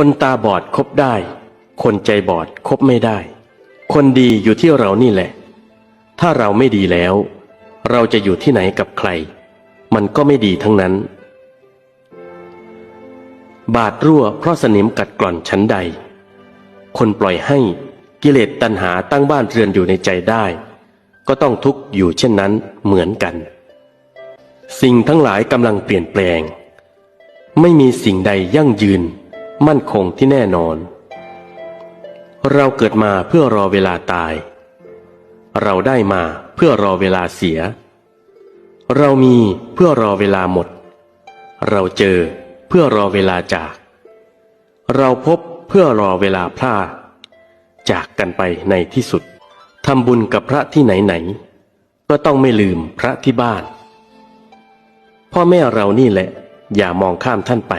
คนตาบอดคบได้ คนใจบอดคบไม่ได้ คนดีอยู่ที่เรานี่แหละ ถ้าเราไม่ดีแล้ว เราจะอยู่ที่ไหนกับใคร มันก็ไม่ดีทั้งนั้น บาดรั่วเพราะสนิมกัดกร่อนชั้นใด คนปล่อยให้กิเลสตัณหาตั้งบ้านเรือนอยู่ในใจได้ ก็ต้องทุกข์อยู่เช่นนั้นเหมือนกัน สิ่งทั้งหลายกำลังเปลี่ยนแปลง ไม่มีสิ่งใดยั่งยืน มั่นคงที่แน่นอน เราเกิดมาเพื่อรอเวลาตาย เราได้มาเพื่อรอเวลาเสีย เรามีเพื่อรอเวลาหมด เราเจอเพื่อรอเวลาจาก เราพบเพื่อรอเวลาพลาดจากกันไปในที่สุดทำบุญกับพระที่ไหนๆก็ต้องไม่ลืมพระที่บ้าน พ่อแม่เรานี่แหละ อย่ามองข้ามท่านไป